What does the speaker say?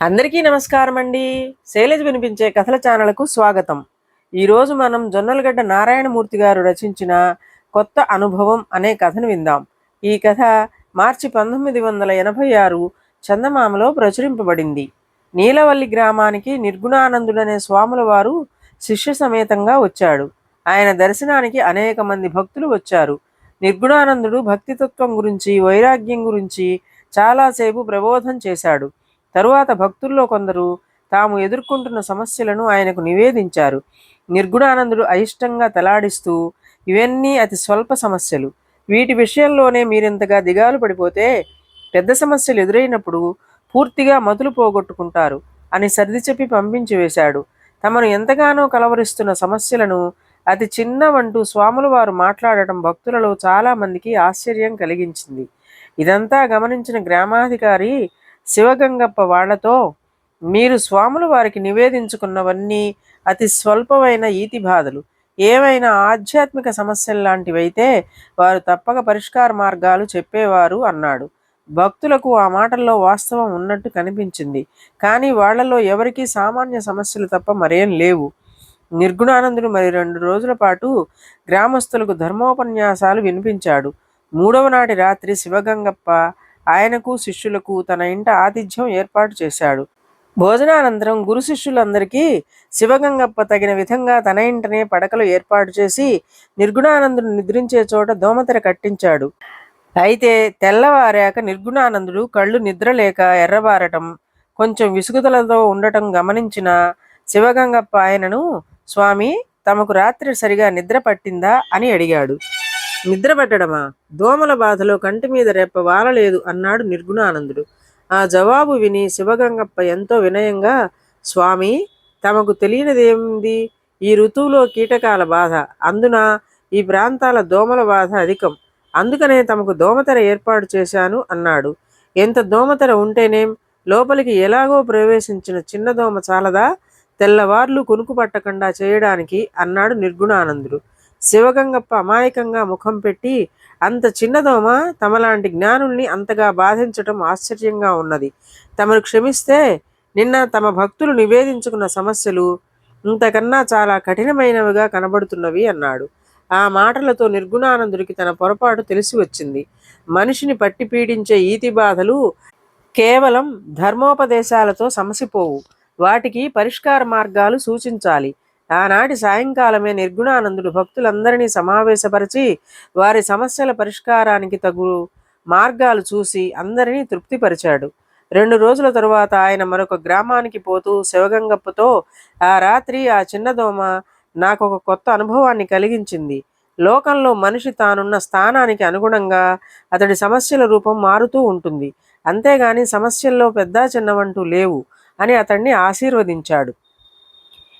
అందరికీ నమస్కారం అండి శైలజ్ వినిపించే కథల ఛానల్కు స్వాగతం. ఈరోజు మనం జొన్నలగడ్డ నారాయణమూర్తి గారు రచించిన కొత్త అనుభవం అనే కథను విందాం. ఈ కథ మార్చి పంతొమ్మిది వందల ఎనభై ఆరు చందమామలో ప్రచురింపబడింది. నీలవల్లి గ్రామానికి నిర్గుణానందుడనే స్వాముల వారు శిష్య సమేతంగా వచ్చాడు. ఆయన దర్శనానికి అనేక మంది భక్తులు వచ్చారు. నిర్గుణానందుడు భక్తితత్వం గురించి వైరాగ్యం గురించి చాలాసేపు ప్రబోధం చేశాడు. తరువాత భక్తుల్లో కొందరు తాము ఎదుర్కొంటున్న సమస్యలను ఆయనకు నివేదించారు. నిర్గుణానందుడు అయిష్టంగా తలాడిస్తూ ఇవన్నీ అతి స్వల్ప సమస్యలు. వీటి విషయంలోనే మీరింతగా దిగాలు పడిపోతే పెద్ద సమస్యలు ఎదురైనప్పుడు పూర్తిగా మతులు పోగొట్టుకుంటారు అని సర్ది చెప్పి పంపించి వేశాడు. తమను ఎంతగానో కలవరిస్తున్న సమస్యలను అతి చిన్నవంటూ స్వాముల వారు మాట్లాడటం భక్తులలో చాలామందికి ఆశ్చర్యం కలిగించింది. ఇదంతా గమనించిన గ్రామాధికారి శివగంగప్ప వాళ్ళతో మీరు స్వాముల వారికి నివేదించుకున్నవన్నీ అతి స్వల్పమైన ఈతి బాధలు. ఏవైనా ఆధ్యాత్మిక సమస్యలు లాంటివైతే వారు తప్పక పరిష్కార మార్గాలు చెప్పేవారు అన్నాడు. భక్తులకు ఆ మాటల్లో వాస్తవం ఉన్నట్టు కనిపించింది. కానీ వాళ్ళలో ఎవరికీ సామాన్య సమస్యలు తప్ప మరేం లేవు. నిర్గుణానందుడు మరి రెండు రోజుల పాటు గ్రామస్తులకు ధర్మోపన్యాసాలు వినిపించాడు. మూడవ నాటి రాత్రి శివగంగప్ప ఆయనకు శిష్యులకు తన ఇంట ఆతిథ్యం ఏర్పాటు చేశాడు. భోజనానంతరం గురు శిష్యులందరికీ శివగంగప్ప తగిన విధంగా తన ఇంటనే పడకలు ఏర్పాటు చేసి నిర్గుణానందుడు నిద్రించే చోట దోమతెర కట్టించాడు. అయితే తెల్లవారాక నిర్గుణానందుడు కళ్ళు నిద్రలేక ఎర్రబారటం కొంచెం విసుగుదలతో ఉండటం గమనించిన శివగంగప్ప ఆయనను స్వామి తమకు రాత్రి సరిగా నిద్ర పట్టిందా? అని అడిగాడు. నిద్ర పట్టడమా? దోమల బాధలో కంటి మీద రెప్ప వాలలేదు అన్నాడు నిర్గుణానందుడు. ఆ జవాబు విని శివగంగప్ప ఎంతో వినయంగా స్వామి తమకు తెలియనిదేమింది? ఈ ఋతువులో కీటకాల బాధ. అందున ఈ ప్రాంతాల దోమల బాధ అధికం. అందుకనే తమకు దోమతెర ఏర్పాటు చేశాను అన్నాడు. ఎంత దోమతెర ఉంటేనేం? లోపలికి ఎలాగో ప్రవేశించిన చిన్న దోమ చాలదా? తెల్లవార్లు కొనుకు పట్టకుండా చేయడానికి అన్నాడు నిర్గుణానందుడు. శివగంగప్ప అమాయకంగా ముఖం పెట్టి అంత చిన్నదోమ? తమలాంటి జ్ఞానుల్ని అంతగా బాధించటం ఆశ్చర్యంగా ఉన్నది. తమను క్షమిస్తే నిన్న తమ భక్తులు నివేదించుకున్న సమస్యలు ఇంతకన్నా చాలా కఠినమైనవిగా కనబడుతున్నవి అన్నాడు. ఆ మాటలతో నిర్గుణానందుడికి తన పొరపాటు తెలిసి వచ్చింది మనిషిని పట్టి పీడించే ఈతి బాధలు కేవలం ధర్మోపదేశాలతో సమసిపోవు. వాటికి పరిష్కార మార్గాలు సూచించాలి. ఆనాటి సాయంకాలమే నిర్గుణానందుడు భక్తులందరినీ సమావేశపరిచి వారి సమస్యల పరిష్కారానికి తగు మార్గాలు చూసి అందరినీ తృప్తిపరిచాడు. రెండు రోజుల తరువాత ఆయన మరొక గ్రామానికి పోతూ శివగంగప్పతో ఆ రాత్రి ఆ చిన్నదోమ నాకు ఒక కొత్త అనుభవాన్ని కలిగించింది. లోకంలో మనిషి తానున్న స్థానానికి అనుగుణంగా అతడి సమస్యల రూపం మారుతూ ఉంటుంది. అంతేగాని సమస్యల్లో పెద్ద చిన్నవంటూ లేవు అని అతన్ని ఆశీర్వదించాడు.